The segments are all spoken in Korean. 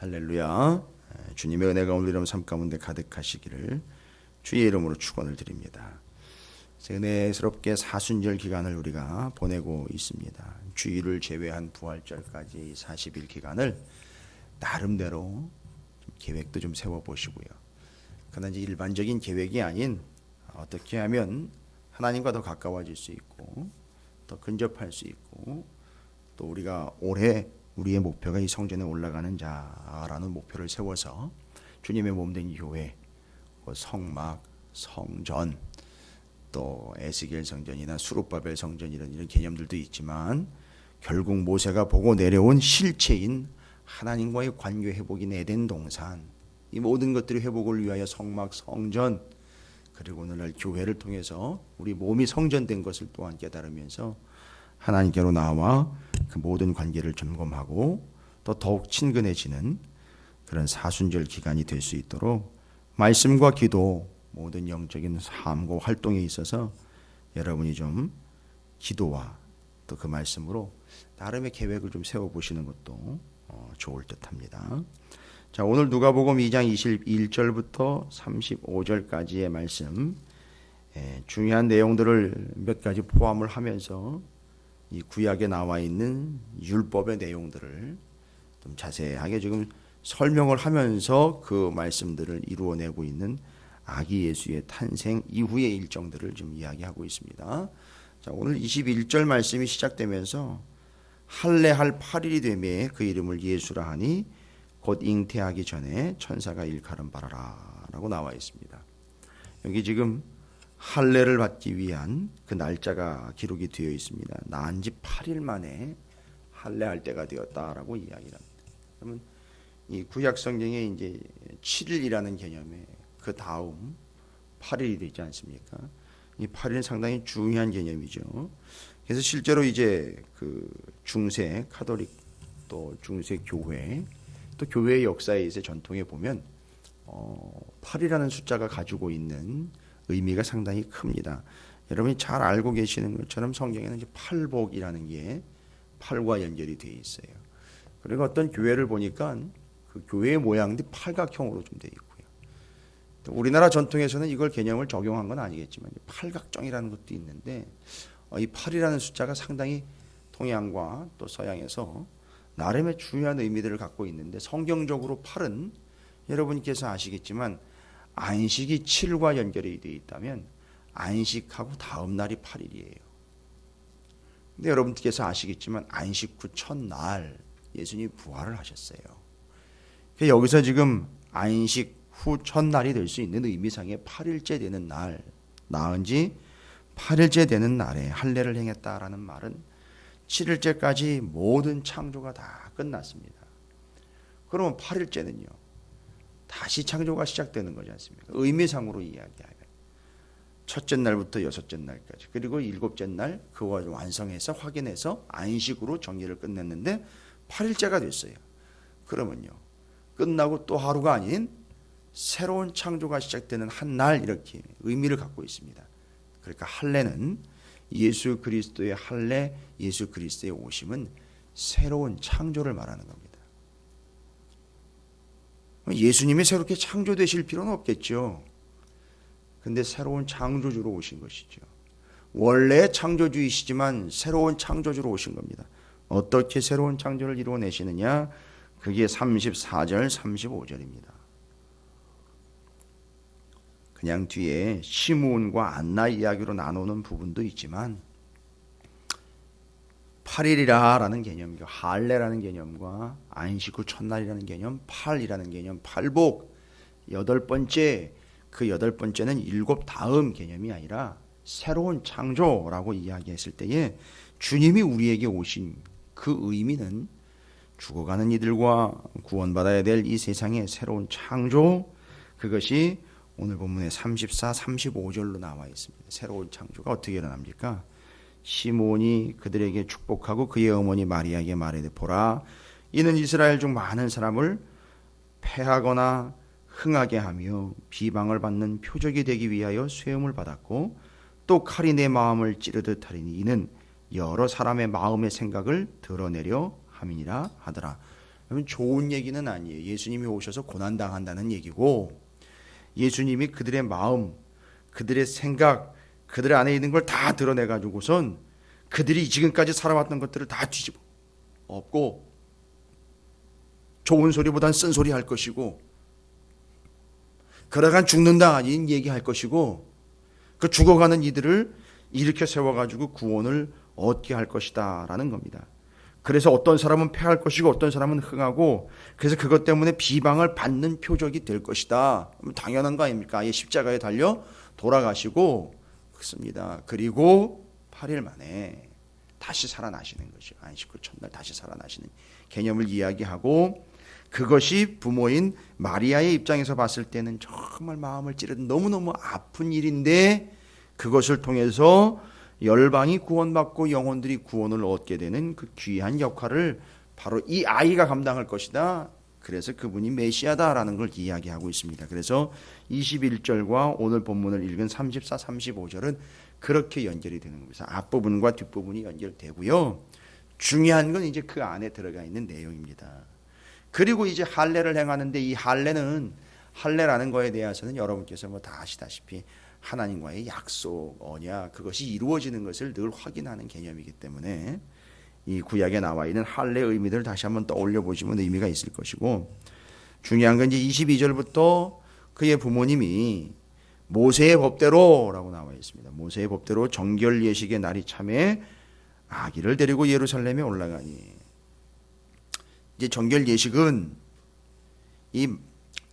할렐루야. 주님의 은혜가 오늘 이름 삶 가운데 가득하시기를 주의 이름으로 축원을 드립니다. 은혜스럽게 사순절 기간을 우리가 보내고 있습니다. 주일을 제외한 부활절까지 40일 기간을 나름대로 좀 계획도 좀 세워 보시고요. 그러나 이제 일반적인 계획이 아닌 어떻게 하면 하나님과 더 가까워질 수 있고 더 근접할 수 있고 또 우리가 올해 우리의 목표가 이 성전에 올라가는 자라는 목표를 세워서 주님의 몸된 교회, 그 성막, 성전, 또 에스겔 성전이나 수룹바벨 성전 이런 이런 개념들도 있지만 결국 모세가 보고 내려온 실체인 하나님과의 관계 회복인 에덴 동산 이 모든 것들이 회복을 위하여 성막, 성전 그리고 오늘날 교회를 통해서 우리 몸이 성전된 것을 또한 깨달으면서 하나님께로 나와 그 모든 관계를 점검하고 또 더욱 친근해지는 그런 사순절 기간이 될 수 있도록 말씀과 기도 모든 영적인 삶과 활동에 있어서 여러분이 좀 기도와 또 그 말씀으로 나름의 계획을 좀 세워 보시는 것도 어, 좋을 듯합니다. 자 오늘 누가복음 2장 21절부터 35절까지의 말씀 예, 중요한 내용들을 몇 가지 포함을 하면서 이 구약에 나와 있는 율법의 내용들을 좀 자세하게 지금 설명을 하면서 그 말씀들을 이루어내고 있는 아기 예수의 탄생 이후의 일정들을 좀 이야기하고 있습니다. 자, 오늘 21절 말씀이 시작되면서 할례할 8일이 되매 그 이름을 예수라 하니 곧 잉태하기 전에 천사가 일컬음 바라라 라고 나와 있습니다. 여기 지금 할례를 받기 위한 그 날짜가 기록이 되어 있습니다. 난 지 8일 만에 할례할 때가 되었다라고 이야기를 합니다. 그러면 이 구약 성경에 이제 7일이라는 개념에 그 다음 8일이 되지 않습니까? 이 8일은 상당히 중요한 개념이죠. 그래서 실제로 이제 그 중세 카톨릭 또 중세 교회 또 교회의 역사에 있어 전통에 보면 어, 8이라는 숫자가 가지고 있는 의미가 상당히 큽니다. 여러분이 잘 알고 계시는 것처럼 성경에는 팔복이라는 게 팔과 연결이 되어 있어요. 그리고 어떤 교회를 보니까 그 교회의 모양도 팔각형으로 좀 되어 있고요. 또 우리나라 전통에서는 이걸 개념을 적용한 건 아니겠지만 팔각정이라는 것도 있는데 어, 이 팔이라는 숫자가 상당히 동양과 또 서양에서 나름의 중요한 의미들을 갖고 있는데 성경적으로 팔은 여러분께서 아시겠지만 안식이 7과 연결이 되어 있다면 안식하고 다음 날이 8일이에요. 근데 여러분께서 아시겠지만 안식 후 첫날 예수님이 부활을 하셨어요. 그러니까 여기서 지금 안식 후 첫날이 될 수 있는 의미상의 8일째 되는 날, 나은 지 8일째 되는 날에 할례를 행했다라는 말은 7일째까지 모든 창조가 다 끝났습니다. 그러면 8일째는요. 다시 창조가 시작되는 거지 않습니까? 의미상으로 이야기하면 첫째 날부터 여섯째 날까지 그리고 일곱째 날 그와 완성해서 확인해서 안식으로 정리를 끝냈는데 8일째가 됐어요. 그러면요. 끝나고 또 하루가 아닌 새로운 창조가 시작되는 한 날 이렇게 의미를 갖고 있습니다. 그러니까 할례는 예수 그리스도의 할례, 예수 그리스도의 오심은 새로운 창조를 말하는 겁니다. 예수님이 새롭게 창조되실 필요는 없겠죠. 근데 새로운 창조주로 오신 것이죠. 원래 창조주이시지만 새로운 창조주로 오신 겁니다. 어떻게 새로운 창조를 이루어내시느냐? 그게 34절, 35절입니다. 그냥 뒤에 시므온과 안나 이야기로 나누는 부분도 있지만 8일이라라는 개념, 할례라는 개념과 안식 후 첫날이라는 개념, 8이라는 개념, 팔복 여덟 번째 그 여덟 번째는 일곱 다음 개념이 아니라 새로운 창조라고 이야기했을 때에 주님이 우리에게 오신 그 의미는 죽어가는 이들과 구원받아야 될 이 세상의 새로운 창조 그것이 오늘 본문에 34, 35절로 나와 있습니다. 새로운 창조가 어떻게 일어납니까? 시몬이 그들에게 축복하고 그의 어머니 마리아에게 말하되 보라 이는 이스라엘 중 많은 사람을 패하거나 흥하게 하며 비방을 받는 표적이 되기 위하여 수염을 받았고 또 칼이 내 마음을 찌르듯 하리니 이는 여러 사람의 마음의 생각을 드러내려 함이니라 하더라. 그러면 좋은 얘기는 아니에요. 예수님이 오셔서 고난 당한다는 얘기고 예수님이 그들의 마음, 그들의 생각, 그들 안에 있는 걸 다 드러내 가지고선 그들이 지금까지 살아왔던 것들을 다 뒤집어 엎고 좋은 소리보단 쓴 소리 할 것이고 그러간 죽는다 아닌 얘기할 것이고 그 죽어가는 이들을 일으켜 세워 가지고 구원을 얻게 할 것이다라는 겁니다. 그래서 어떤 사람은 패할 것이고 어떤 사람은 흥하고 그래서 그것 때문에 비방을 받는 표적이 될 것이다. 당연한 거 아닙니까? 아예 십자가에 달려 돌아가시고 그렇습니다. 그리고 8일 만에 다시 살아나시는 거죠. 안식 후 첫날 다시 살아나시는 개념을 이야기하고 그것이 부모인 마리아의 입장에서 봤을 때는 정말 마음을 찌르는 너무너무 아픈 일인데 그것을 통해서 열방이 구원받고 영혼들이 구원을 얻게 되는 그 귀한 역할을 바로 이 아이가 감당할 것이다. 그래서 그분이 메시아다라는 걸 이야기하고 있습니다. 그래서 21절과 오늘 본문을 읽은 34, 35절은 그렇게 연결이 되는 겁니다. 앞부분과 뒷부분이 연결되고요. 중요한 건 이제 그 안에 들어가 있는 내용입니다. 그리고 이제 할례를 행하는데 이 할례는 할례라는 거에 대해서는 여러분께서 뭐 다 아시다시피 하나님과의 약속, 언약 그것이 이루어지는 것을 늘 확인하는 개념이기 때문에 이 구약에 나와 있는 할례 의미들을 다시 한번 떠올려 보시면 의미가 있을 것이고 중요한 건 이제 22절부터 그의 부모님이 모세의 법대로라고 나와 있습니다. 모세의 법대로 정결 예식의 날이 참에 아기를 데리고 예루살렘에 올라가니 이제 정결 예식은 이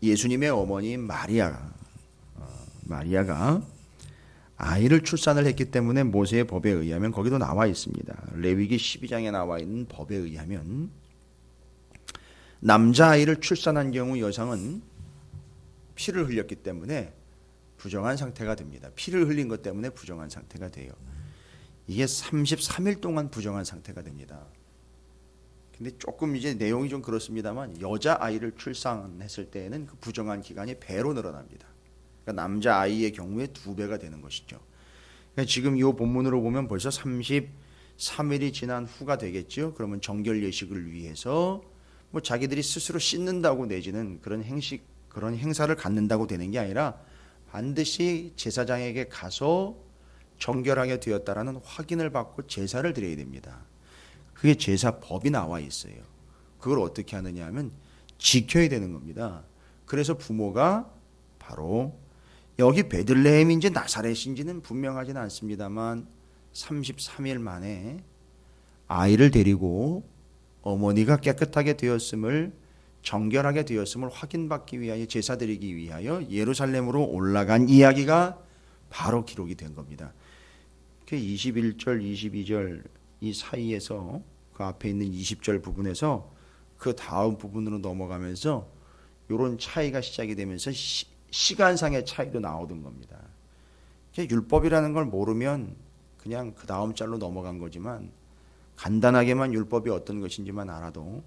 예수님의 어머니 마리아가 어, 마리아가 아이를 출산을 했기 때문에 모세의 법에 의하면 거기도 나와 있습니다. 레위기 12장에 나와 있는 법에 의하면 남자 아이를 출산한 경우 여성은 피를 흘렸기 때문에 부정한 상태가 됩니다. 피를 흘린 것 때문에 부정한 상태가 돼요. 이게 33일 동안 부정한 상태가 됩니다. 근데 조금 이제 내용이 좀 그렇습니다만 여자 아이를 출산했을 때에는 그 부정한 기간이 배로 늘어납니다. 그러니까 남자 아이의 경우에 두 배가 되는 것이죠. 그러니까 지금 이 본문으로 보면 벌써 33일이 지난 후가 되겠죠. 그러면 정결 예식을 위해서 뭐 자기들이 스스로 씻는다고 내지는 그런 행식 그런 행사를 갖는다고 되는 게 아니라 반드시 제사장에게 가서 정결하게 되었다라는 확인을 받고 제사를 드려야 됩니다. 그게 제사법이 나와 있어요. 그걸 어떻게 하느냐 하면 지켜야 되는 겁니다. 그래서 부모가 바로 여기 베들레헴인지 나사렛인지는 분명하지는 않습니다만 33일 만에 아이를 데리고 어머니가 깨끗하게 되었음을 정결하게 되었음을 확인받기 위하여 제사 드리기 위하여 예루살렘으로 올라간 이야기가 바로 기록이 된 겁니다. 그 21절, 22절 이 사이에서 그 앞에 있는 20절 부분에서 그 다음 부분으로 넘어가면서 이런 차이가 시작이 되면서 시, 시간상의 차이도 나오던 겁니다. 율법이라는 걸 모르면 그냥 그 다음 절로 넘어간 거지만 간단하게만 율법이 어떤 것인지만 알아도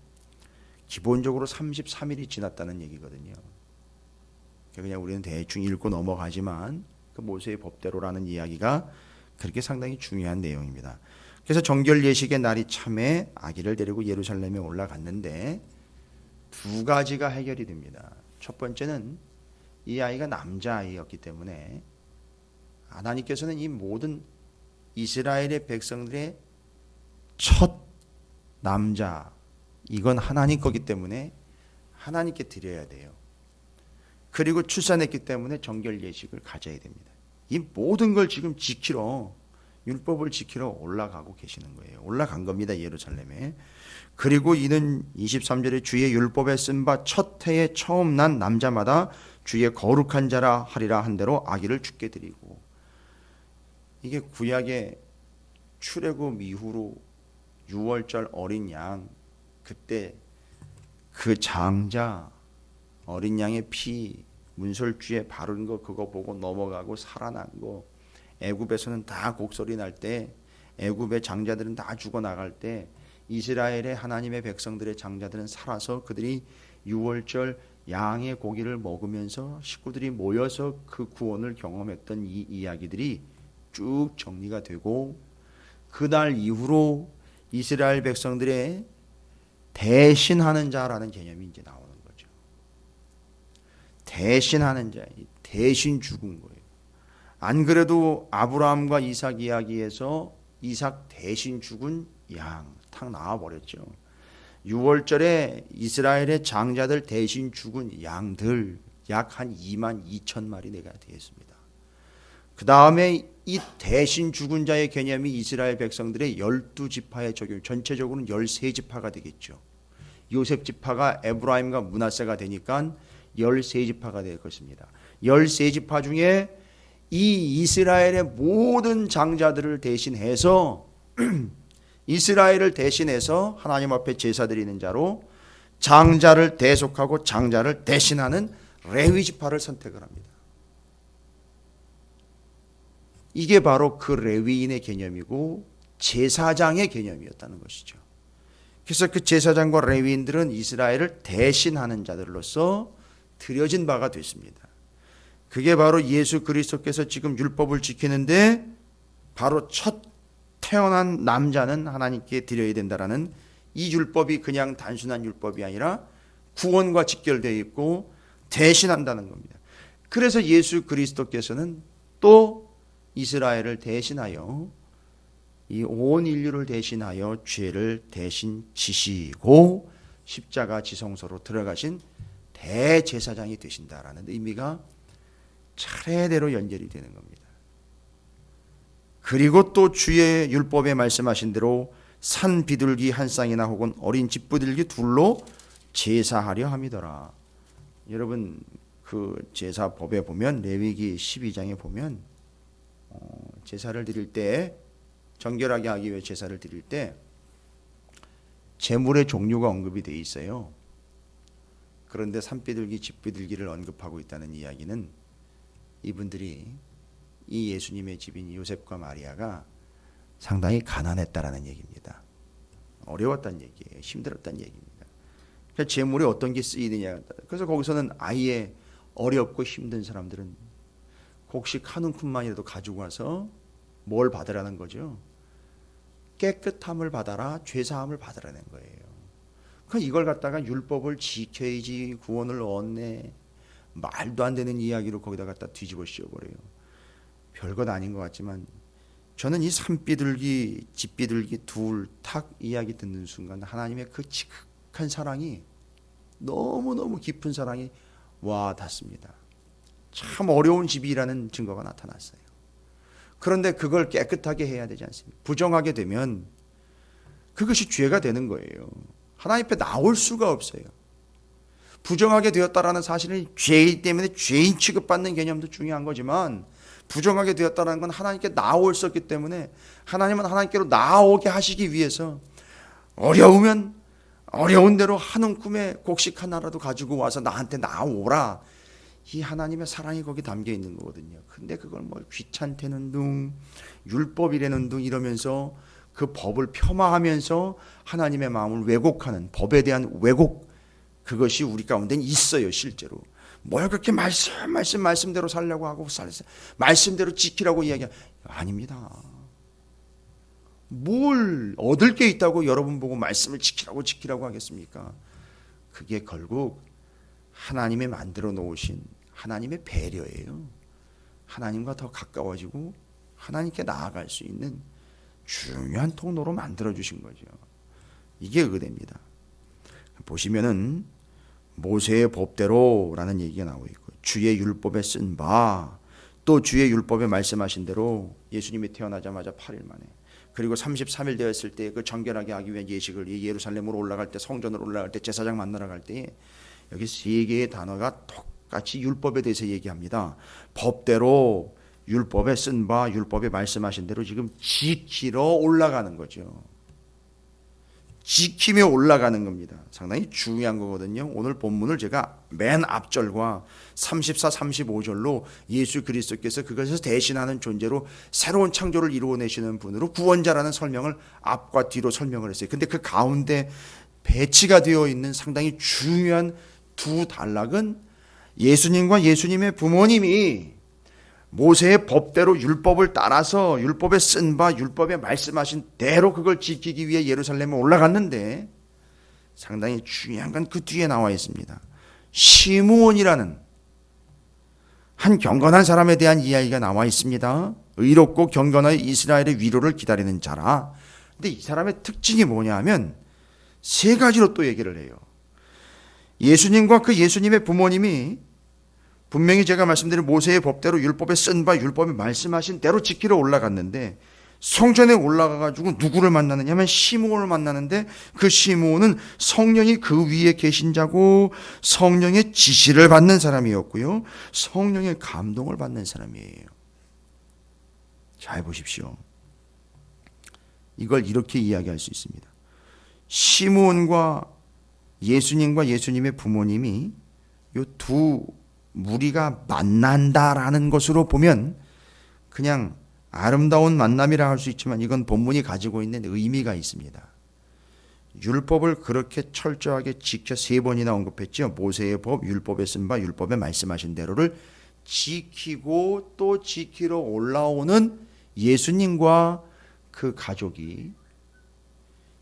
기본적으로 33일이 지났다는 얘기거든요. 그냥 우리는 대충 읽고 넘어가지만 그 모세의 법대로라는 이야기가 그렇게 상당히 중요한 내용입니다. 그래서 정결 예식의 날이 참에 아기를 데리고 예루살렘에 올라갔는데 두 가지가 해결이 됩니다. 첫 번째는 이 아이가 남자 아이였기 때문에 하나님께서는 이 모든 이스라엘의 백성들의 첫 남자 이건 하나님 거기 때문에 하나님께 드려야 돼요. 그리고 출산했기 때문에 정결 예식을 가져야 됩니다. 이 모든 걸 지금 지키러 율법을 지키러 올라가고 계시는 거예요. 올라간 겁니다. 예루살렘에. 그리고 이는 23절에 주의 율법에 쓴 바 첫 해에 처음 난 남자마다 주의 거룩한 자라 하리라 한 대로 아기를 죽게 드리고. 이게 구약의 출애굽 이후로 6월절 어린 양 그때 그 장자 어린 양의 피 문설주에 바른 거 그거 보고 넘어가고 살아난 거 애굽에서는 다 곡소리 날 때 애굽의 장자들은 다 죽어 나갈 때 이스라엘의 하나님의 백성들의 장자들은 살아서 그들이 6월절 양의 고기를 먹으면서 식구들이 모여서 그 구원을 경험했던 이 이야기들이 쭉 정리가 되고 그날 이후로 이스라엘 백성들의 대신하는 자라는 개념이 이제 나오는 거죠. 대신하는 자, 대신 죽은 거예요. 안 그래도 아브라함과 이삭 이야기에서 이삭 대신 죽은 양 탁 나와 버렸죠. 6월절에 이스라엘의 장자들 대신 죽은 양들 약 한 2만 2천 마리 내가 되었습니다. 그 다음에 이 대신 죽은 자의 개념이 이스라엘 백성들의 열두 지파에 적용, 전체적으로는 13지파가 되겠죠. 요셉 지파가 에브라임과 문하세가 되니까 13지파가 될 것입니다. 13지파 중에 이 이스라엘의 모든 장자들을 대신해서 이스라엘을 대신해서 하나님 앞에 제사 드리는 자로 장자를 대속하고 장자를 대신하는 레위 지파를 선택을 합니다. 이게 바로 그 레위인의 개념이고 제사장의 개념이었다는 것이죠. 그래서 그 제사장과 레위인들은 이스라엘을 대신하는 자들로서 드려진 바가 됐습니다. 그게 바로 예수 그리스도께서 지금 율법을 지키는데 바로 첫 태어난 남자는 하나님께 드려야 된다라는 이 율법이 그냥 단순한 율법이 아니라 구원과 직결되어 있고 대신한다는 겁니다. 그래서 예수 그리스도께서는 또 이스라엘을 대신하여 이 온 인류를 대신하여 죄를 대신 지시고 십자가 지성소로 들어가신 대제사장이 되신다라는 의미가 차례대로 연결이 되는 겁니다. 그리고 또 주의 율법에 말씀하신 대로 산 비둘기 한 쌍이나 혹은 어린 집부들기 둘로 제사하려 함이더라. 여러분 그 제사법에 보면 레위기 12장에 보면 어, 제사를 드릴 때 정결하게 하기 위해 제사를 드릴 때 제물의 종류가 언급이 돼 있어요. 그런데 산비둘기, 집비둘기를 언급하고 있다는 이야기는 이분들이 이 예수님의 집인 요셉과 마리아가 상당히 가난했다라는 얘기입니다. 어려웠다는 얘기예요. 힘들었다는 얘기입니다. 그러니까 재물이 어떤 게 쓰이느냐. 그래서 거기서는 아예 어렵고 힘든 사람들은 곡식 한 움큼만이라도 가지고 와서 뭘 받으라는 거죠. 깨끗함을 받아라, 죄사함을 받으라는 거예요. 그 이걸 갖다가 율법을 지켜야지 구원을 얻네. 말도 안 되는 이야기로 거기다 갖다 뒤집어 씌워버려요. 별것 아닌 것 같지만 저는 이 산비둘기, 집비둘기 둘 탁 이야기 듣는 순간 하나님의 그 지극한 사랑이 너무너무 깊은 사랑이 와 닿습니다. 참 어려운 집이라는 증거가 나타났어요. 그런데 그걸 깨끗하게 해야 되지 않습니까? 부정하게 되면 그것이 죄가 되는 거예요. 하나님 앞에 나올 수가 없어요. 부정하게 되었다라는 사실은 죄이기 때문에 죄인 취급받는 개념도 중요한 거지만 부정하게 되었다는 건 하나님께 나올 수 없기 때문에 하나님은 하나님께로 나오게 하시기 위해서 어려우면 어려운 대로 한 움큼의 곡식 하나라도 가지고 와서 나한테 나오라. 이 하나님의 사랑이 거기 담겨 있는 거거든요. 근데 그걸 뭐 귀찮다는 둥, 율법이라는 둥 이러면서 그 법을 폄하하면서 하나님의 마음을 왜곡하는 법에 대한 왜곡 그것이 우리 가운데 있어요, 실제로. 뭘 그렇게 말씀 말씀 말씀대로 살려고 하고 살 말씀대로 지키라고 이야기 아닙니다. 뭘 얻을 게 있다고 여러분 보고 말씀을 지키라고 지키라고 하겠습니까? 그게 결국 하나님이 만들어 놓으신 하나님의 배려예요. 하나님과 더 가까워지고 하나님께 나아갈 수 있는 중요한 통로로 만들어 주신 거죠. 이게 의대입니다. 보시면은 모세의 법대로라는 얘기가 나오고 있고 주의 율법에 쓴 바 또 주의 율법에 말씀하신 대로 예수님이 태어나자마자 8일 만에 그리고 33일 되었을 때 그 정결하게 하기 위한 예식을 예루살렘으로 올라갈 때 성전으로 올라갈 때 제사장 만나러 갈 때 여기 세 개의 단어가 똑같이 율법에 대해서 얘기합니다. 법대로 율법에 쓴 바 율법에 말씀하신 대로 지금 지키러 올라가는 거죠. 지키며 올라가는 겁니다. 상당히 중요한 거거든요. 오늘 본문을 제가 맨 앞절과 34, 35절로 예수 그리스도께서 그것을 대신하는 존재로 새로운 창조를 이루어내시는 분으로 구원자라는 설명을 앞과 뒤로 설명을 했어요. 근데 그 가운데 배치가 되어 있는 상당히 중요한 두 단락은 예수님과 예수님의 부모님이 모세의 법대로 율법을 따라서 율법에 쓴 바 율법에 말씀하신 대로 그걸 지키기 위해 예루살렘에 올라갔는데 상당히 중요한 건 그 뒤에 나와 있습니다. 시므온이라는 한 경건한 사람에 대한 이야기가 나와 있습니다. 의롭고 경건하여 이스라엘의 위로를 기다리는 자라. 근데 이 사람의 특징이 뭐냐면 세 가지로 또 얘기를 해요. 예수님과 그 예수님의 부모님이 분명히 제가 말씀드린 모세의 법대로 율법에 쓴 바 율법에 말씀하신 대로 지키러 올라갔는데 성전에 올라가 가지고 누구를 만나느냐면 시므온을 만나는데 그 시므온은 성령이 그 위에 계신 자고 성령의 지시를 받는 사람이었고요. 성령의 감동을 받는 사람이에요. 잘 보십시오. 이걸 이렇게 이야기할 수 있습니다. 시므온과 예수님과 예수님의 부모님이 요두 무리가 만난다라는 것으로 보면 그냥 아름다운 만남이라 할 수 있지만 이건 본문이 가지고 있는 의미가 있습니다. 율법을 그렇게 철저하게 지켜 세 번이나 언급했죠. 모세의 법, 율법에 쓴 바, 율법에 말씀하신 대로를 지키고 또 지키러 올라오는 예수님과 그 가족이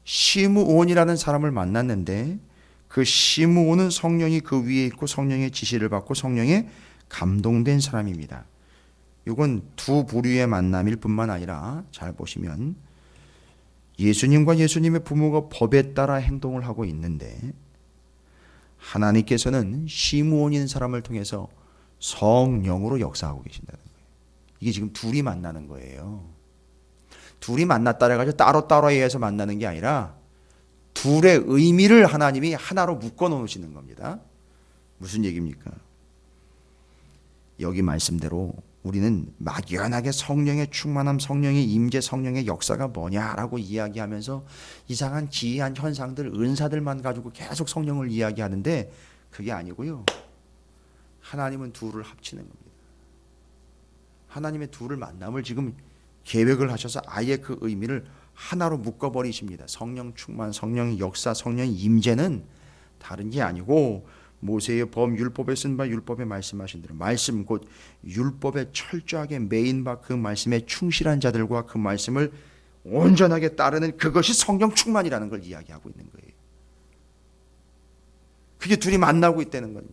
시므온이라는 사람을 만났는데 그 시므온은 성령이 그 위에 있고 성령의 지시를 받고 성령에 감동된 사람입니다. 이건 두 부류의 만남일 뿐만 아니라 잘 보시면 예수님과 예수님의 부모가 법에 따라 행동을 하고 있는데 하나님께서는 시므온인 사람을 통해서 성령으로 역사하고 계신다는 거예요. 이게 지금 둘이 만나는 거예요. 둘이 만났다 해가지고 따로따로 해서 만나는 게 아니라 둘의 의미를 하나님이 하나로 묶어 놓으시는 겁니다. 무슨 얘기입니까? 여기 말씀대로 우리는 막연하게 성령의 충만함, 성령의 임재, 성령의 역사가 뭐냐라고 이야기하면서 이상한 기이한 현상들, 은사들만 가지고 계속 성령을 이야기하는데 그게 아니고요. 하나님은 둘을 합치는 겁니다. 하나님의 둘을 만남을 지금 계획을 하셔서 아예 그 의미를 하나로 묶어버리십니다. 성령 충만, 성령의 역사, 성령의 임재는 다른 게 아니고 모세의 범 율법에 쓴 바 율법에 말씀하신 대로 말씀 곧 율법에 철저하게 매인 바 그 말씀에 충실한 자들과 그 말씀을 온전하게 따르는 그것이 성령 충만이라는 걸 이야기하고 있는 거예요. 그게 둘이 만나고 있다는 거예요.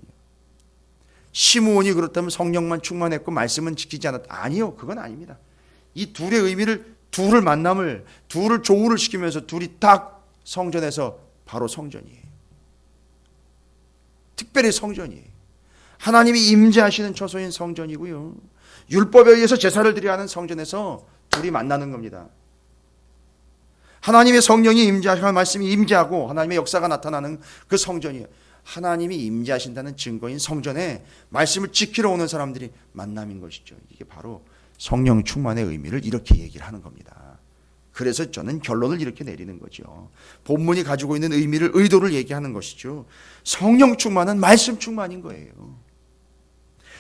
시므온이 그렇다면 성령만 충만했고 말씀은 지키지 않았다. 아니요, 그건 아닙니다. 이 둘의 의미를 둘을 만남을 둘을 조우를 시키면서 둘이 딱 성전에서 바로 성전이에요. 특별히 성전이에요. 하나님이 임재하시는 처소인 성전이고요. 율법에 의해서 제사를 드려야 하는 성전에서 둘이 만나는 겁니다. 하나님의 성령이 임재하시는 말씀이 임재하고 하나님의 역사가 나타나는 그 성전이에요. 하나님이 임재하신다는 증거인 성전에 말씀을 지키러 오는 사람들이 만남인 것이죠. 이게 바로 성령 충만의 의미를 이렇게 얘기를 하는 겁니다. 그래서 저는 결론을 이렇게 내리는 거죠. 본문이 가지고 있는 의미를 의도를 얘기하는 것이죠. 성령 충만은 말씀 충만인 거예요.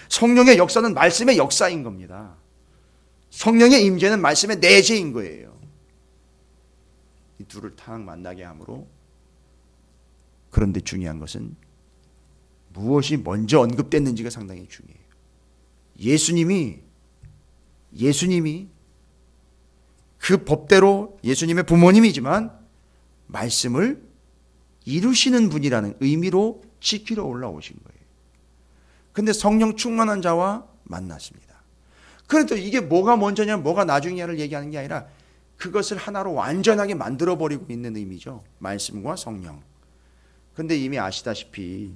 성령의 역사는 말씀의 역사인 겁니다. 성령의 임재는 말씀의 내재인 거예요. 이 둘을 탁 만나게 함으로 그런데 중요한 것은 무엇이 먼저 언급됐는지가 상당히 중요해요. 예수님이 예수님이 그 법대로 예수님의 부모님이지만 말씀을 이루시는 분이라는 의미로 지키러 올라오신 거예요. 근데 성령 충만한 자와 만났습니다. 그런데 이게 뭐가 먼저냐, 뭐가 나중이냐를 얘기하는 게 아니라 그것을 하나로 완전하게 만들어 버리고 있는 의미죠. 말씀과 성령. 근데 이미 아시다시피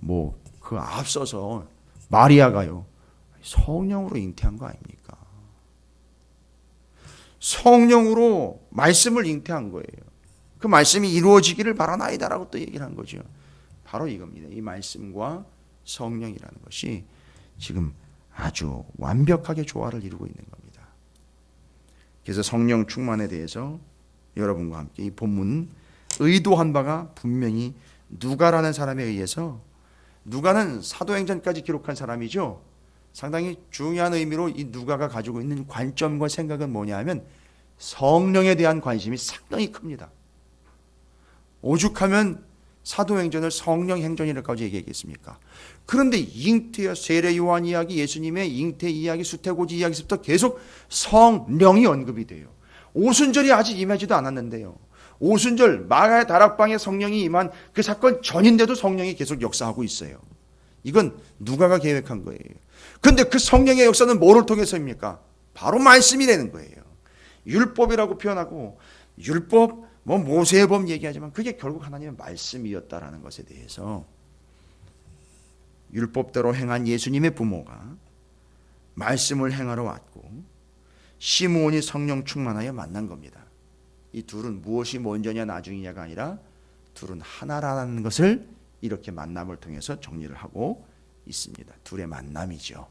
뭐 그 앞서서 마리아가요. 성령으로 잉태한 거 아닙니까? 성령으로 말씀을 잉태한 거예요. 그 말씀이 이루어지기를 바라나이다라고 또 얘기를 한 거죠. 바로 이겁니다. 이 말씀과 성령이라는 것이 지금 아주 완벽하게 조화를 이루고 있는 겁니다. 그래서 성령 충만에 대해서 여러분과 함께 이 본문 의도한 바가 분명히 누가라는 사람에 의해서 누가는 사도행전까지 기록한 사람이죠. 상당히 중요한 의미로 이 누가가 가지고 있는 관점과 생각은 뭐냐면 성령에 대한 관심이 상당히 큽니다. 오죽하면 사도행전을 성령 행전이라고까지 얘기했겠습니까? 그런데 잉태와 세례 요한 이야기, 예수님의 잉태 이야기, 수태고지 이야기부터 계속 성령이 언급이 돼요. 오순절이 아직 임하지도 않았는데요. 오순절 마가의 다락방에 성령이 임한 그 사건 전인데도 성령이 계속 역사하고 있어요. 이건 누가가 계획한 거예요. 근데 그 성령의 역사는 뭐를 통해서입니까? 바로 말씀이 되는 거예요. 율법이라고 표현하고 율법 뭐 모세의 법 얘기하지만 그게 결국 하나님의 말씀이었다라는 것에 대해서 율법대로 행한 예수님의 부모가 말씀을 행하러 왔고 시므온이 성령 충만하여 만난 겁니다. 이 둘은 무엇이 먼저냐 나중이냐가 아니라 둘은 하나라는 것을 이렇게 만남을 통해서 정리를 하고 있습니다. 둘의 만남이죠.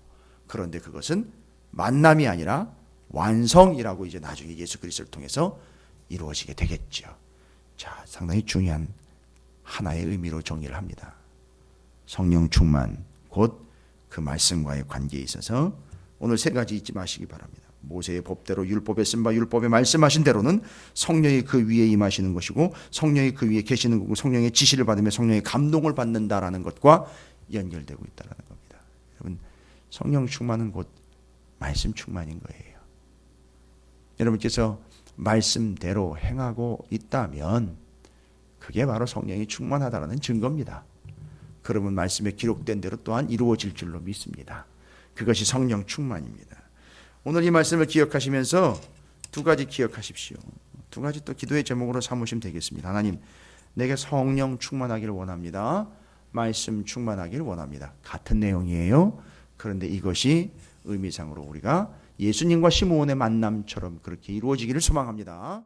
그런데 그것은 만남이 아니라 완성이라고 이제 나중에 예수 그리스도를 통해서 이루어지게 되겠죠. 자, 상당히 중요한 하나의 의미로 정리를 합니다. 성령 충만 곧 그 말씀과의 관계에 있어서 오늘 세 가지 잊지 마시기 바랍니다. 모세의 법대로 율법에 쓴 바 율법에 말씀하신 대로는 성령이 그 위에 임하시는 것이고 성령이 그 위에 계시는 거고 성령의 지시를 받으며 성령의 감동을 받는다라는 것과 연결되고 있다라는 겁니다. 여러분 성령 충만은 곧 말씀 충만인 거예요. 여러분께서 말씀대로 행하고 있다면 그게 바로 성령이 충만하다라는 증거입니다. 그러면 말씀에 기록된 대로 또한 이루어질 줄로 믿습니다. 그것이 성령 충만입니다. 오늘 이 말씀을 기억하시면서 두 가지 기억하십시오. 두 가지 또 기도의 제목으로 삼으시면 되겠습니다. 하나님, 내게 성령 충만하기를 원합니다. 말씀 충만하기를 원합니다. 같은 내용이에요. 그런데 이것이 의미상으로 우리가 예수님과 시므온의 만남처럼 그렇게 이루어지기를 소망합니다.